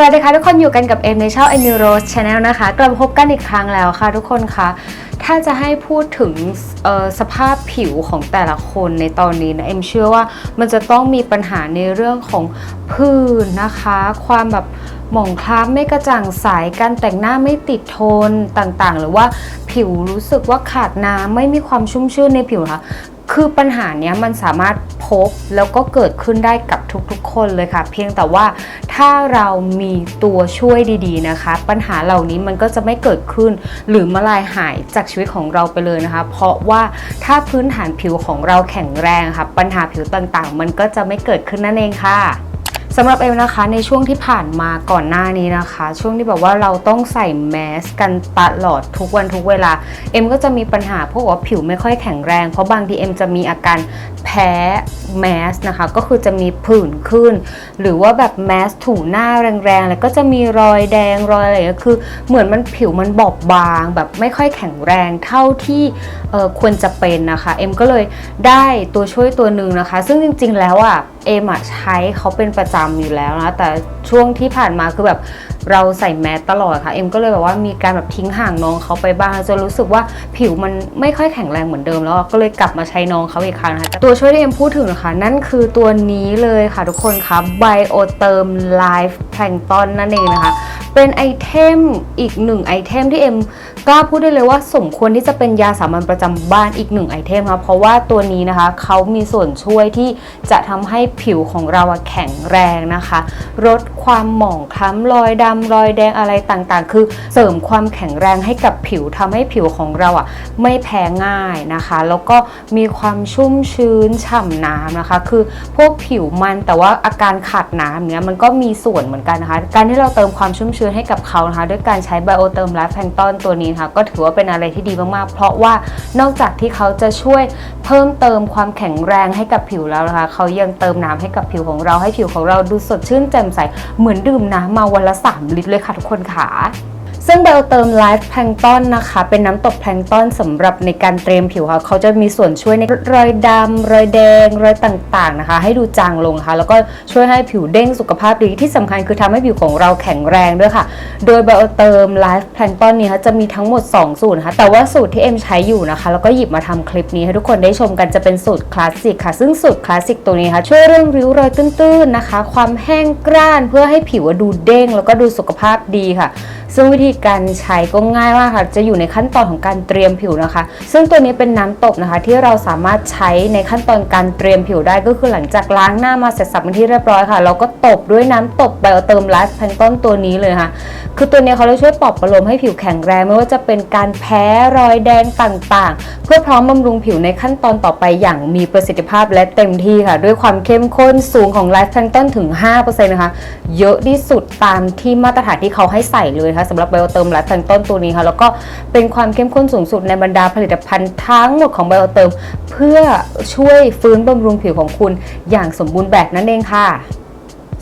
สวัสดีค่ะทุกคนอยู่กันกับเอมในช่อง e n e u r o s Channel นะคะ กลับมาพบกันอีกครั้งแล้วค่ะทุกคนคะถ้าจะให้พูดถึงสภาพผิวของแต่ละคนในตอนนี้นะเอ็มเชื่อว่ามันจะต้องมีปัญหาในเรื่องของผื่นนะคะ ความแบบหมองคล้ำไม่กระจ่างใสการแต่งหน้าไม่ติดโทนต่างๆ หรือว่าผิวรู้สึกว่าขาดน้ำไม่มีความชุ่มชื่นในผิวนะคะ คือปัญหาเนี้ยมันสามารถพบแล้วก็เกิดขึ้นได้กับทุกๆ คนเลยค่ะ เพียงแต่ว่าถ้าเรามีตัวช่วยดีๆนะคะ ปัญหาเหล่านี้มันก็จะไม่เกิดขึ้น หรือมาลายหายจากชีวิตของเราไปเลยนะคะ เพราะว่าถ้าพื้นฐานผิวของเราแข็งแรงค่ะ ปัญหาผิวต่างๆ มันก็จะไม่เกิดขึ้นนั่นเองค่ะ สำหรับเอ็มนะคะในช่วงที่ผ่านมาก่อนหน้านี้นะคะ ช่วงที่แบบว่าเราต้องใส่แมสกันตลอดทุกวันทุกเวลาเอ็มก็จะมีปัญหาพวกว่าผิวไม่ค่อยแข็งแรง เพราะบางทีเอ็มจะมีอาการแพ้แมสนะคะ ก็คือจะมีผื่นขึ้น หรือว่าแบบแมสถูหน้าแรงๆแล้วก็จะมีรอยแดงรอยอะไรอย่างเงี้ยคือ เหมือนมันผิวมันบอบบาง แบบไม่ค่อยแข็งแรงเท่าที่ควรจะเป็นนะคะเอ็มก็เลยได้ตัวช่วยตัวหนึ่งนะคะ ซึ่งจริง ๆ แล้วอะ เอ็มอะใช้เขาเป็นประจำอยู่แล้วนะแต่ช่วงที่ผ่านมาคือแบบเราใส่แมสตลอดค่ะ เอ็มก็เลยแบบว่ามีการแบบทิ้งห่างน้องเขาไปบ้างจนรู้สึกว่าผิวมันไม่ค่อยแข็งแรงเหมือนเดิมแล้วก็เลยกลับมาใช้น้องเขาอีกครั้งนะคะตัวช่วยที่เอ็มพูดถึงนะคะ นั่นคือตัวนี้เลยค่ะทุกคนคะไบโอเติมไลฟ์แพลงตอนนั่นเองนะคะ เป็นไอเทมอีกหนึ่งไอเทมที่เอ็มกล้าพูดได้เลยว่าสมควรที่จะเป็นยาสามัญประจำบ้านอีกหนึ่งไอเทมค่ะเพราะว่าตัวนี้นะคะเขามีส่วนช่วยที่จะทำให้ผิวของเราแข็งแรงนะคะลดความหมองคล้ำรอยดำรอยแดงอะไรต่างๆ คือเสริมความแข็งแรงให้กับผิวทำให้ผิวของเราอะไม่แพ้ง่ายนะคะ แล้วก็มีความชุ่มชื้นฉ่ำน้ำนะคะ คือพวกผิวมันแต่ว่าอาการขาดน้ำเนี้ยมันก็มีส่วนเหมือนกันนะคะ การที่เราเติมความชุ่มชื้นให้กับเขานะคะด้วยการใช้ไบโอเติมไลฟ์แพงตอนตัวนี้นะคะก็ถือว่าเป็นอะไรที่ดีมากๆ เพราะว่านอกจากที่เขาจะช่วยเพิ่มเติมความแข็งแรงให้กับผิวแล้วนะคะเขายังเติมน้ำให้กับผิวของเราให้ผิวของเราดูสดชื่นแจ่มใสเหมือนดื่มน้ำมาวันละ 3 ลิตรเลยค่ะทุกคนค่ะ ซึ่งเบลเติมไลฟ์แพลงก์ตอนนะคะ เป็นน้ำตกแพลงก์ตอนสำหรับในการเตรียมผิวค่ะเขาจะมีส่วนช่วยในรอยดำรอยแดง รอยต่างๆนะคะ ให้ดูจางลงค่ะ แล้วก็ช่วยให้ผิวเด้งสุขภาพดีที่สำคัญคือทำให้ผิวของเราแข็งแรงด้วยค่ะ โดยเบลเติมไลฟ์แพลงก์ตอนนี้ค่ะจะมีทั้งหมด 2 สูตรนะคะแต่ว่าสูตรที่เอ็มใช้อยู่นะคะ แล้วก็หยิบมาทำคลิปนี้ให้ทุกคนได้ชมกันจะเป็นสูตรคลาสสิกค่ะ ซึ่งสูตรคลาสสิกตัวนี้ค่ะช่วยเรื่องริ้วรอยตื้นๆนะคะ ความแห้งกร้านเพื่อให้ผิวดูเด้ง แล้วก็ดูสุขภาพดีค่ะ ซึ่งวิธีการใช้ก็ง่ายมากค่ะ จะอยู่ในขั้นตอนของการเตรียมผิวนะคะ ซึ่งตัวนี้เป็นน้ำตบนะคะ ที่เราสามารถใช้ในขั้นตอนการเตรียมผิวได้ก็คือหลังจากล้างหน้ามาเสร็จสับเป็นที่เรียบร้อยค่ะ เราก็ตบด้วยน้ำตบไบโอเติมไลฟ์แพนต้นตัวนี้เลยค่ะ คือตัวนี้เขาจะช่วยปลอบประโลมให้ผิวแข็งแรงไม่ว่าจะเป็นการแพ้รอยแดงต่างๆ เพื่อพร้อมบำรุงผิวในขั้นตอนต่อไปอย่างมีประสิทธิภาพและเต็มที่ค่ะ ด้วยความเข้มข้นสูงของไลฟ์แพนต้นถึง5%นะคะเยอะที่สุดตามที่มาตรฐานที่เขาให้ใส่เลยค่ะสำหรับโอเติมไลฟ์แพนต้นตัวนี้ค่ะแล้วก็เป็นความเข้มข้นสูงสุดในบรรดาผลิตภัณฑ์ทั้งหมดของไบโอเติม เพื่อช่วยฟื้นบำรุงผิวของคุณอย่างสมบูรณ์แบบนั่นเองค่ะ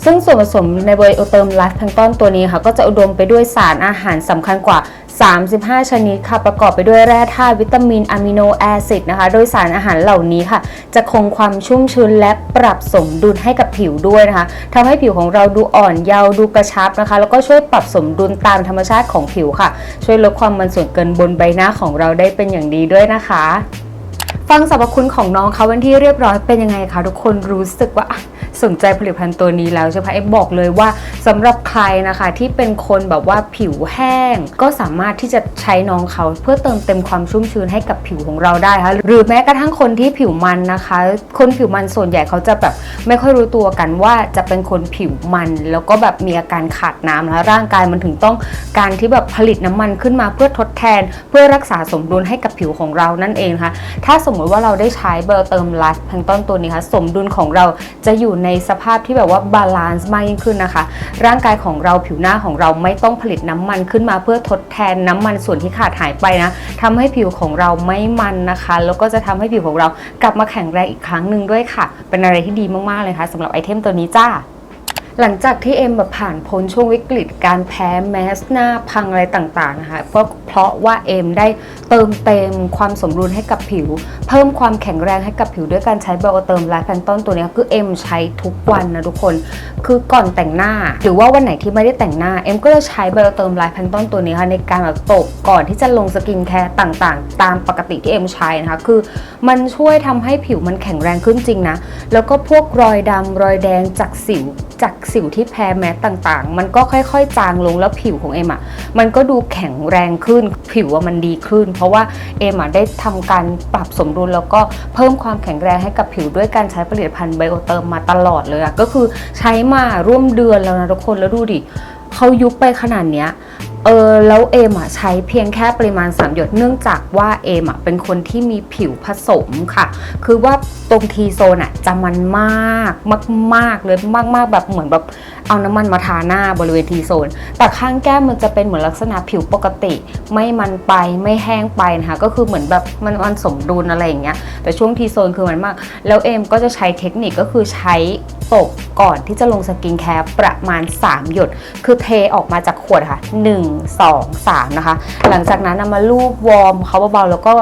ซึ่งส่วนผสมในไบโอเติมไลฟ์แพลงตอนตัวนี้ค่ะก็จะอุดมไปด้วยสารอาหารสำคัญกว่า 35 ชนิดค่ะประกอบไปด้วยแร่ธาตุวิตามินอะมิโนแอซิดนะคะโดยสารอาหารเหล่านี้ค่ะ จะคงความชุ่มชื้นและปรับสมดุลให้กับผิวด้วยนะคะทำให้ผิวของเราดูอ่อนเยาว์ดูกระชับนะคะ แล้วก็ช่วยปรับสมดุลตามธรรมชาติของผิวค่ะ ช่วยลดความมันส่วนเกินบนใบหน้าของเราได้เป็นอย่างดีด้วยนะคะ ฟังสรรพคุณของน้องเขาเป็นที่เรียบร้อยเป็นยังไงคะทุกคนรู้สึกว่าสนใจผลิตภัณฑ์ตัวนี้แล้วใช่ไหมเอ็มบอกเลยว่าสำหรับใครนะคะที่เป็นคนแบบว่าผิวแห้ง ก็สามารถที่จะใช้น้องเขาเพื่อเติมเต็มความชุ่มชื้นให้กับผิวของเราได้ค่ะหรือแม้กระทั่งคนที่ผิวมันนะคะ คนผิวมันส่วนใหญ่เขาจะแบบไม่ค่อยรู้ตัวกันว่าจะเป็นคนผิวมัน แล้วก็แบบมีอาการขาดน้ำนะคะร่างกายมันถึงต้องการที่แบบผลิตน้ำมันขึ้นมาเพื่อทดแทน เพื่อรักษาสมดุลให้กับผิวของเรานั่นเองค่ะถ้าสมมติว่าเราได้ใช้เบลเติมลฟ์แพลงตอนตัวนี้ค่ะสมดุลของเราจะอยู่ในสภาพที่แบบว่าบาลานซ์มากยิ่งขึ้นนะคะ ร่างกายของเราผิวหน้าของเราไม่ต้องผลิตน้ำมันขึ้นมาเพื่อทดแทนน้ำมันส่วนที่ขาดหายไปนะทำให้ผิวของเราไม่มันนะคะ แล้วก็จะทำให้ผิวของเรากลับมาแข็งแรงอีกครั้งหนึ่งด้วยค่ะ เป็นอะไรที่ดีมากๆเลยค่ะสำหรับไอเทมตัวนี้จ้าหลังจากที่เอ็มแบบผ่านพ้นช่วงวิกฤตการแพ้แมสหน้าพังอะไรต่างๆนะคะก็เพราะว่าเอ็มได้ เติมเต็มความสมดุลให้กับผิว เพิ่มความแข็งแรงให้กับผิวด้วยการใช้ไบโอเติมไลฟ์แพนตอนตัวนี้คือเอ็มใช้ทุกวันนะทุกคน คือก่อนแต่งหน้า หรือว่าวันไหนที่ไม่ได้แต่งหน้าเอ็มก็จะใช้ไบโอเติมไลฟ์แพนตอนตัวนี้ค่ะในการแบบตกก่อนที่จะลงสกินแคร์ต่างๆ ตามปกติที่เอ็มใช้นะคะคือ มันช่วยทำให้ผิวมันแข็งแรงขึ้นจริงนะแล้วก็พวกรอยดำรอยแดงจากสิว จากสิวที่แพ้แมสต่างๆ มันก็ค่อยๆ จางลงแล้วผิวของเอ็มอะมันก็ดูแข็งแรงขึ้นผิวว่ามันดีขึ้น เพราะว่าเอ็มอะได้ทำการปรับสมดุลแล้วก็เพิ่มความแข็งแรงให้กับผิวด้วยการใช้ผลิตภัณฑ์ไบโอเติมมาตลอดเลยอะก็คือใช้มาร่วมเดือนแล้วนะทุกคนแล้วดูดิเขายุบไปขนาดเนี้ย เออแล้วเอมอะใช้เพียงแค่ปริมาณ 3 หยดเนื่องจากว่าเอมอะเป็นคนที่มีผิวผสมค่ะ คือว่าตรงทีโซนอะจะมันมากมาก ๆ เลยมากๆแบบเหมือนแบบเอาน้ำมันมาทาหน้าบริเวณทีโซน แต่ข้างแก้มมันจะเป็นเหมือนลักษณะผิวปกติ ไม่มันไปไม่แห้งไปนะคะก็คือเหมือนแบบมันมันสมดุลอะไรอย่างเงี้ยแต่ช่วงทีโซนคือมันมาก แล้วเอมก็จะใช้เทคนิคก็คือใช้ตกก่อนที่จะลงสกินแคร์ประมาณ 3 หยด คือเทออกมาจากขวดค่ะ1 2 3 นะคะ หลังจากนั้นนามาลูบวอร์มเขาเบาๆแล้วก็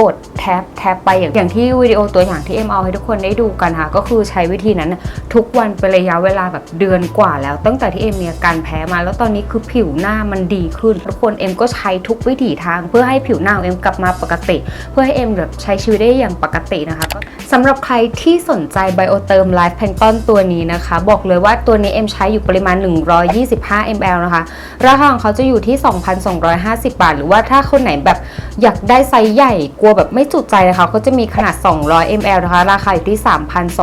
กดแท็บแท็บไปอย่างอย่างที่วิดีโอตัวอย่างที่เอ็มเอาให้ทุกคนได้ดูกันค่ะ ก็คือใช้วิธีนั้นทุกวันเป็นระยะเวลาแบบเดือนกว่าแล้ว ตั้งแต่ที่เอ็มมีอาการแพ้มา แล้วตอนนี้คือผิวหน้ามันดีขึ้น ทุกคนเอ็มก็ใช้ทุกวิถีทาง เพื่อให้ผิวหน้าของเอ็มกลับมาปกติ เพื่อให้เอ็มแบบใช้ชีวิตได้อย่างปกตินะคะก็สำหรับใครที่สนใจไบโอเติมไลฟ์แพนตอนตัวนี้นะคะ บอกเลยว่าตัวนี้เอ็มใช้อยู่ปริมาณ 125 ml นะคะราคาของเขาจะอยู่ที่ 2,250 บาท หรือว่าถ้าคนไหนแบบอยากได้ไซส์ใหญ่กลัวแบบไม่จุใจนะคะ ก็จะมีขนาด 200 ml นะคะ ราคาอยู่ที่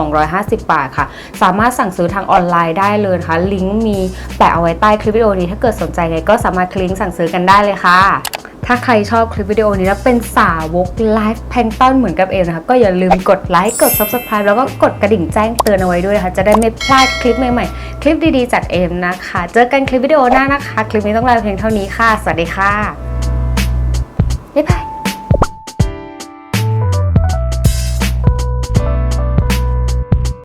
3,250 บาทค่ะ สามารถสั่งซื้อทางออนไลน์ได้เลยนะคะ ลิงก์มีแปะเอาไว้ใต้คลิปวิดีโอนี้ ถ้าเกิดสนใจไงก็สามารถคลิกสั่งซื้อกันได้เลยค่ะถ้าใครชอบคลิปวิดีโอนี้แล้วเป็นสาวกไลฟ์แพนตอนเหมือนกับเอมนะคะ ก็อย่าลืมกดไลค์กด Subscribe แล้วก็กดกระดิ่งแจ้งเตือนเอาไว้ด้วยนะคะ จะได้ไม่พลาดคลิปใหม่ๆ คลิปดีๆจากเอมนะคะ เจอกันคลิปวิดีโอหน้านะคะ คลิปนี้ต้องลาเพียงเท่านี้ค่ะ สวัสดีค่ะ บ๊ายบาย